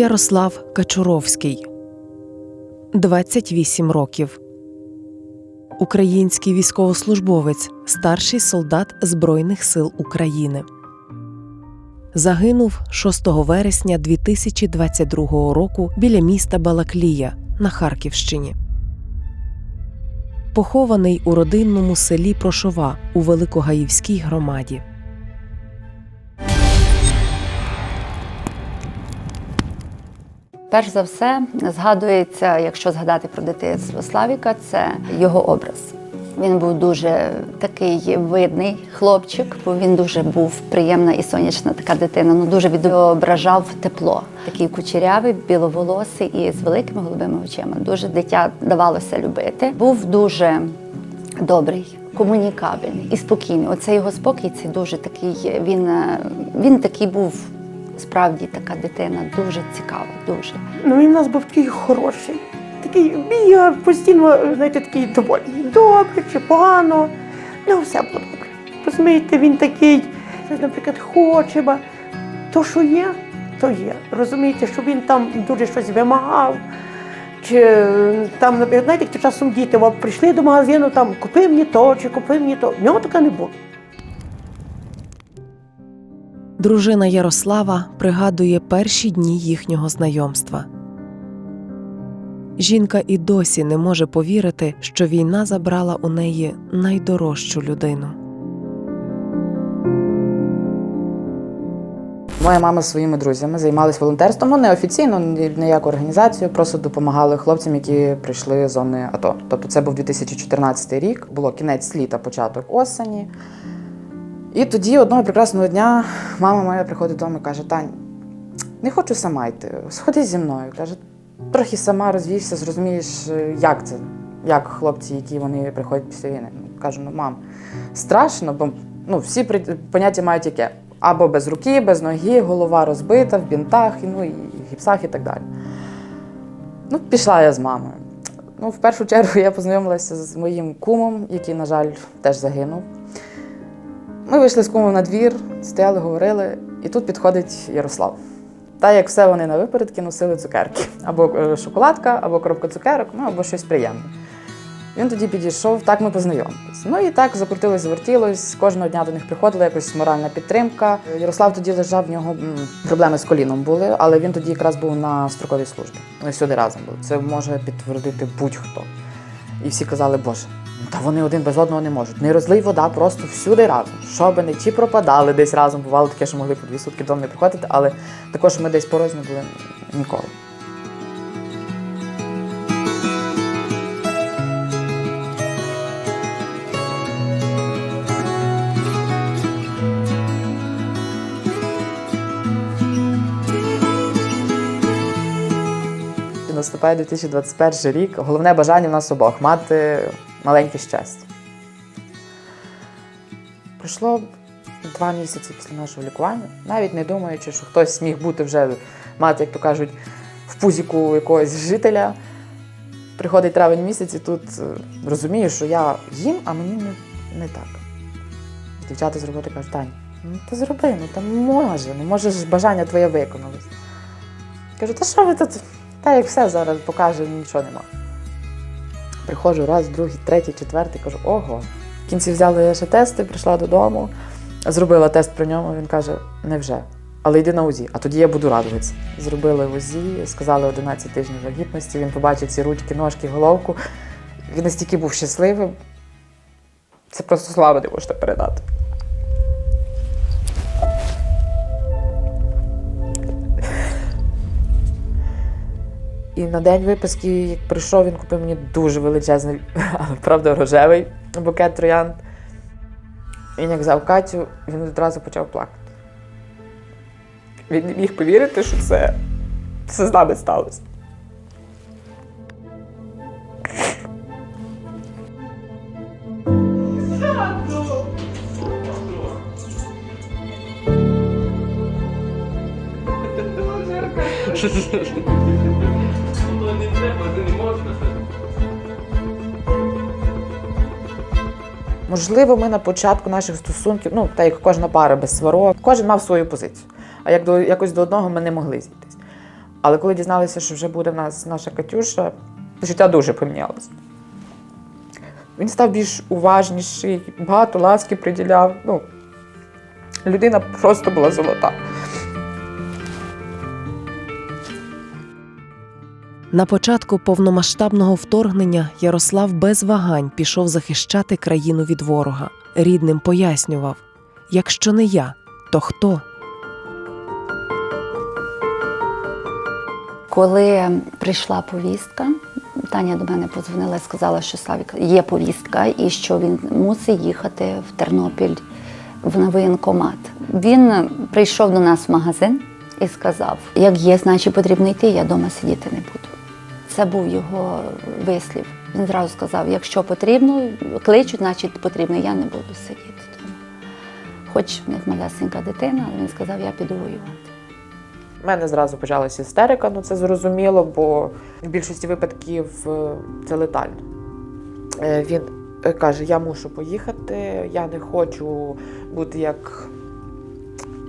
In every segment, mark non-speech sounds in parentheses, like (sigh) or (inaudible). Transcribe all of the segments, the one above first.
Ярослав Качуровський 28 років. Український військовослужбовець, старший солдат Збройних сил України. Загинув 6 вересня 2022 року біля міста Балаклія на Харківщині. Похований у родинному селі Прошова у Великогаївській громаді. Перш за все, згадується, якщо згадати про дитинство Славіка, це його образ. Він був дуже такий видний хлопчик, бо він дуже був приємна і сонячна така дитина. Ну дуже відображав тепло. Такий кучерявий, біловолосий і з великими голубими очима. Дуже дитя давалося любити. Був дуже добрий, комунікабельний і спокійний. Оце його спокій, це дуже такий. Він, е, він такий був справді така дитина, дуже цікава, дуже. Ну він у нас був такий хороший. Такий бігав постійно, знаєте, такий доволі добре чи погано. Ну, все було добре. Розумієте, він такий, наприклад, хоче, то, що є, то є. Розумієте, що він там дуже щось вимагав. Чи там, знаєте, часом діти прийшли до магазину, там купи мені то, чи купи мені то. В нього таке не було. Дружина Ярослава пригадує перші дні їхнього знайомства. Жінка і досі не може повірити, що війна забрала у неї найдорожчу людину. Моя мама зі своїми друзями займалися волонтерством, ну не офіційно, ні- ніяку організацію, просто допомагали хлопцям, які прийшли з зони АТО. Тобто це був 2014 рік, було кінець літа, початок осені. І тоді одного прекрасного дня мама моя приходить додому і каже: Тань, не хочу сама йти, сходи зі мною. Каже, трохи сама розвівся, зрозумієш, е, як це, як хлопці, які вони приходять після війни. Ну, Кажу, ну мам, страшно, бо ну, всі поняття мають яке. Або без руки, без ноги, голова розбита, в бінтах, ну, і в гіпсах і так далі. Ну, пішла я з мамою. Ну, в першу чергу я познайомилася з моїм кумом, який, на жаль, теж загинув. Ми вийшли з кумом на двір, стояли, говорили, і тут підходить Ярослав. Та як все вони на випередки носили цукерки. Або е, шоколадка, або коробка цукерок, ну або щось приємне. Він тоді підійшов, так ми познайомилися. Ну і так закрутилось, завертілось. Кожного дня до них приходила якась моральна підтримка. Ярослав тоді лежав, в нього проблеми з коліном були, але він тоді якраз був на строковій службі. Ми всюди разом були. Це може підтвердити будь-хто. І всі казали, Боже, та вони один без одного не можуть. Не розлий вода, просто всюди разом. Щоб не чи пропадали десь разом. Бувало таке, що могли по дві сутки дому не приходити, але також ми десь порозні були ніколи. Наступає 2021 рік. Головне бажання в нас обох мати маленьке щастя. Пройшло два місяці після нашого лікування, навіть не думаючи, що хтось міг бути вже мати, як то кажуть, в пузіку якогось жителя. Приходить травень місяць і тут е, розумію, що я їм, а мені не, не так. Дівчата з роботи кажуть, Тань, ну та зроби, ну там може, ну може ж бажання твоє виконалось. Кажу, та що ви тут? Та як все зараз покаже, нічого нема. Приходжу раз, другий, третій, четвертий, кажу, ого. В кінці взяла я ще тести, прийшла додому, зробила тест про ньому, він каже, невже. Але йди на УЗІ, а тоді я буду радуватися. Зробили УЗІ, сказали 11 тижнів вагітності, він побачив ці ручки, ножки, головку. Він настільки був щасливим. Це просто слава не можна передати. І на день виписки, як прийшов, він купив мені дуже величезний, (laughs) але правда рожевий букет троянд. Він як взяв Катю, він одразу почав плакати. Він не міг повірити, що це, це з нами сталося. (laughs) Можливо, ми на початку наших стосунків, ну, так як кожна пара без сварок, кожен мав свою позицію. А як до якось до одного ми не могли зійтись. Але коли дізналися, що вже буде в нас наша Катюша, життя дуже помінялося. Він став більш уважніший, багато ласки приділяв. Ну, людина просто була золота. На початку повномасштабного вторгнення Ярослав без вагань пішов захищати країну від ворога. Рідним пояснював: якщо не я, то хто? Коли прийшла повістка, Таня до мене подзвонила і сказала, що Славік є повістка і що він мусить їхати в Тернопіль в воєнкомат. Він прийшов до нас в магазин і сказав: як є, значить потрібно йти, я вдома сидіти не буду. Це був його вислів. Він зразу сказав: якщо потрібно, кличуть, значить потрібно, я не буду сидіти. Тому. Хоч в них малесенька дитина, але він сказав, я піду воювати. У мене зразу почалася істерика, ну це зрозуміло, бо в більшості випадків е, це летально. Е, Він е, каже: Я мушу поїхати, я не хочу бути як,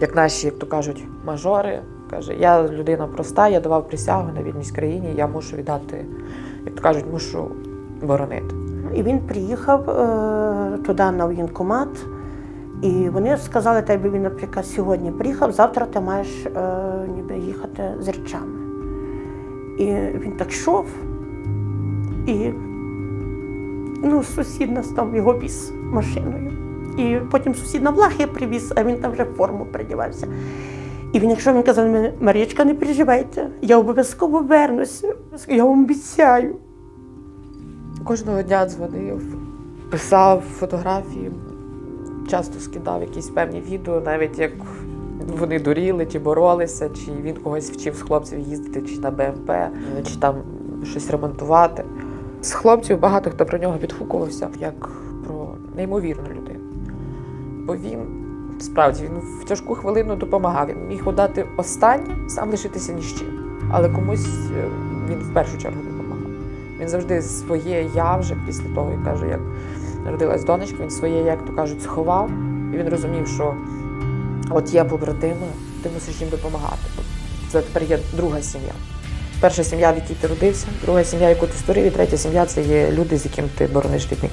як наші, як то кажуть, мажори. Каже, я людина проста, я давав присягу на вільність країні, я мушу віддати, як то кажуть, мушу боронити. І він приїхав е, туди на воєнкомат, і вони сказали, тебе він, наприклад, сьогодні приїхав, завтра ти маєш е, ніби їхати з речами. І він так йшов, і ну, сусід нас там його віз машиною. І потім сусід на влахи привіз, а він там вже форму передівався. І він, якщо він казав мені, Марічка, не переживайте, я обов'язково вернуся, я вам обіцяю. Кожного дня дзвонив, писав фотографії, часто скидав якісь певні відео, навіть як вони дуріли, чи боролися, чи він когось вчив з хлопців їздити, чи на БМП, чи там щось ремонтувати. З хлопців багато хто про нього відгукувався як про неймовірну людину. Бо він справді він в тяжку хвилину допомагав. Він міг подати останнє, сам лишитися ні з чим. Але комусь е, він в першу чергу допомагав. Він завжди своє я вже після того, як каже, як народилась донечка, він своє, як то кажуть, сховав. І він розумів, що от є побратими, ти мусиш їм допомагати. Це тепер є друга сім'я. Перша сім'я, в якій ти родився, друга сім'я, яку ти створив, і третя сім'я це є люди, з яким ти борониш рідний.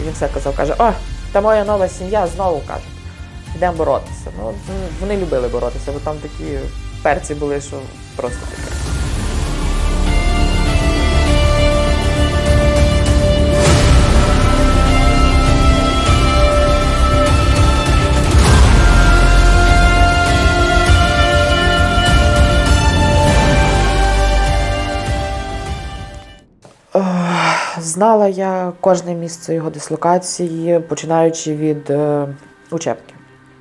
І він все казав, каже: О, та моя нова сім'я знову каже, йдемо боротися. Ну, вони любили боротися, бо там такі перці були, що просто таке. Знала я кожне місце його дислокації, починаючи від е, учебки.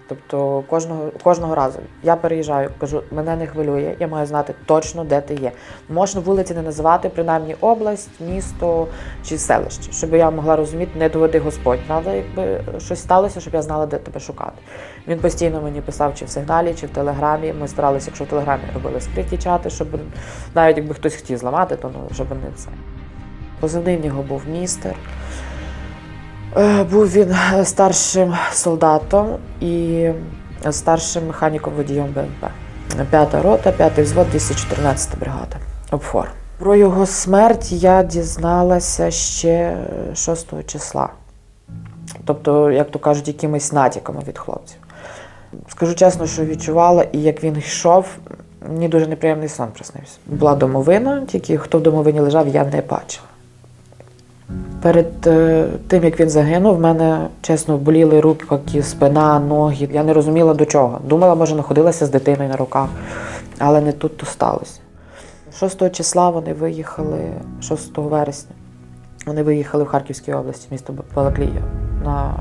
Тобто кожного, кожного разу я переїжджаю, кажу, мене не хвилює, я маю знати точно, де ти є. Можна вулиці не називати, принаймні область, місто чи селище, щоб я могла розуміти, не доведи Господь. Правда, якби щось сталося, щоб я знала, де тебе шукати. Він постійно мені писав, чи в сигналі, чи в телеграмі. Ми старалися, якщо в телеграмі робили скриті чати, щоб навіть якби хтось хотів зламати, то ну, щоб не це. Позивний в нього був містер. Е, Був він е, старшим солдатом і старшим механіком водієм БМП. П'ята рота, п'ятий взвод, 214 бригада. Обфор. Про його смерть я дізналася ще 6 числа. Тобто, як то кажуть, якимись натяками від хлопців. Скажу чесно, що відчувала, і як він йшов, мені дуже неприємний сон приснився. Була домовина, тільки хто в домовині лежав, я не бачила. Перед е, тим, як він загинув, в мене чесно боліли руки, спина, ноги. Я не розуміла до чого. Думала, може, знаходилася з дитиною на руках, але не тут то сталося. 6 числа вони виїхали, 6 вересня, вони виїхали в Харківській області, місто Балаклія, на,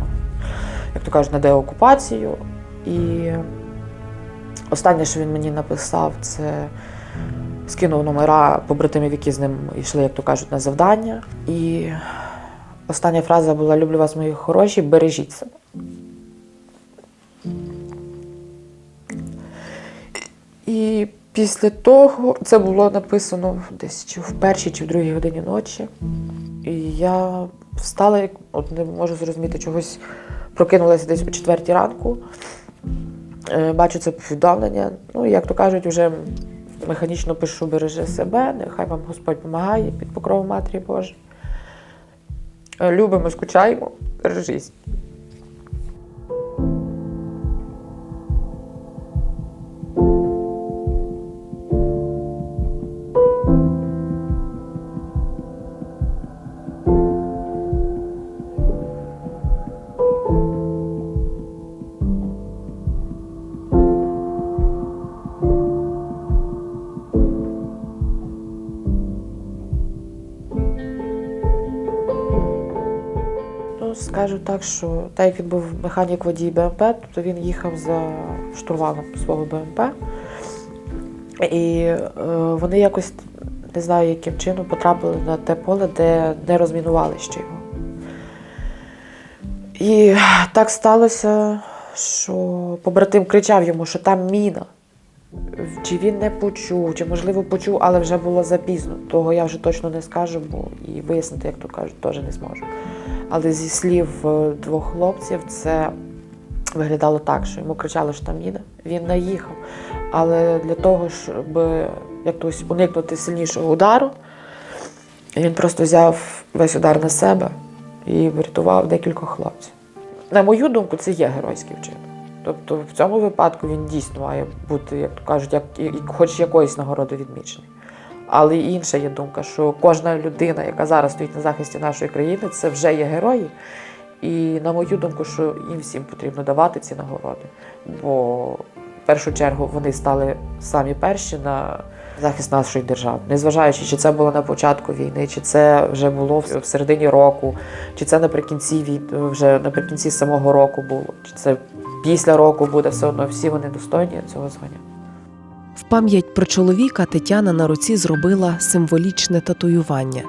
як то кажуть, на деокупацію. І останнє, що він мені написав, це скинув номера побратимів, які з ним йшли, як то кажуть, на завдання. І остання фраза була: Люблю вас, мої хороші, бережіть себе. І після того це було написано десь чи в першій, чи в другій годині ночі. І я встала, як от не можу зрозуміти чогось, прокинулася десь о четвертій ранку. Е, Бачу це повідомлення. Ну, як то кажуть, вже Механічно пишу бережи себе, нехай вам Господь допомагає під покровом Матері Божої. Е, Любимо, скучаємо, бережись. Скажу так, що так як він був механік водій БМП, то він їхав за штурвалом свого БМП. І е, вони якось не знаю, яким чином потрапили на те поле, де не розмінували ще його. І так сталося, що побратим кричав йому, що там міна. Чи він не почув, чи можливо почув, але вже було запізно. Того я вже точно не скажу, бо і вияснити, як то кажуть, теж не зможу. Але зі слів е, двох хлопців, це виглядало так, що йому кричали, що там міна. Він наїхав. Але для того, щоб як тось уникнути сильнішого удару, він просто взяв весь удар на себе і врятував декількох хлопців. На мою думку, це є геройський вчинок. Тобто в цьому випадку він дійсно має бути, як то кажуть, як, хоч якоїсь нагороди відмічений. Але інша є думка, що кожна людина, яка зараз стоїть на захисті нашої країни, це вже є герої. І на мою думку, що їм всім потрібно давати ці нагороди. Бо в першу чергу вони стали самі перші на захист нашої держави. Незважаючи, чи це було на початку війни, чи це вже було в середині року, чи це наприкінці від вже наприкінці самого року було, чи це після року буде все одно. Всі вони достойні цього звання. В пам'ять про чоловіка Тетяна на руці зробила символічне татуювання.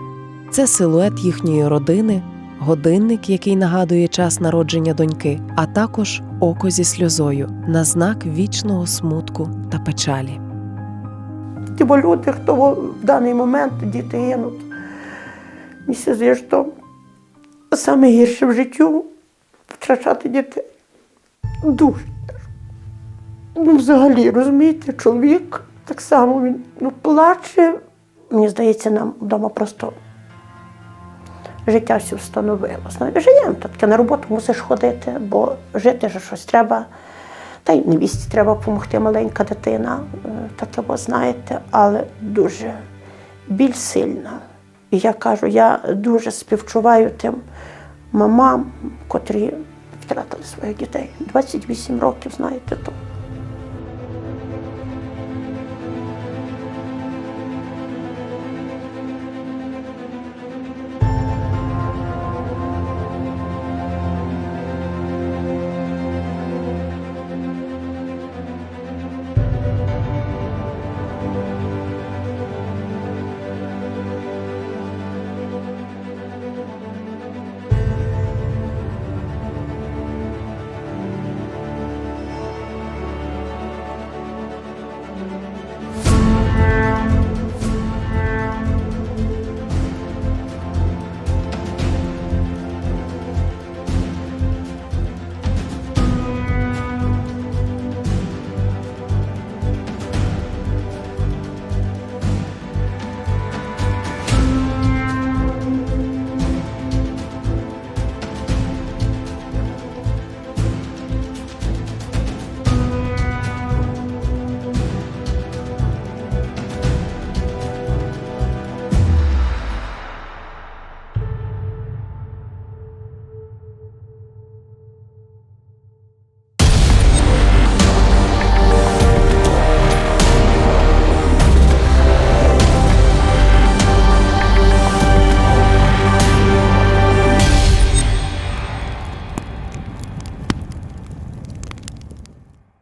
Це силует їхньої родини, годинник, який нагадує час народження доньки, а також око зі сльозою на знак вічного смутку та печалі. Ті люди, хто в даний момент діти гинуть. Мені се здає, що саме гірше в життю втрачати дітей. Дуже. Ну, взагалі, розумієте, чоловік так само він ну, плаче. Мені здається, нам вдома просто життя все встановило. Живемо, таке на роботу мусиш ходити, бо жити ж щось треба. Та й невісті треба допомогти, маленька дитина, е, таке, бо знаєте, але дуже біль сильна. І я кажу, я дуже співчуваю тим мамам, котрі втратили своїх дітей. 28 років, знаєте, то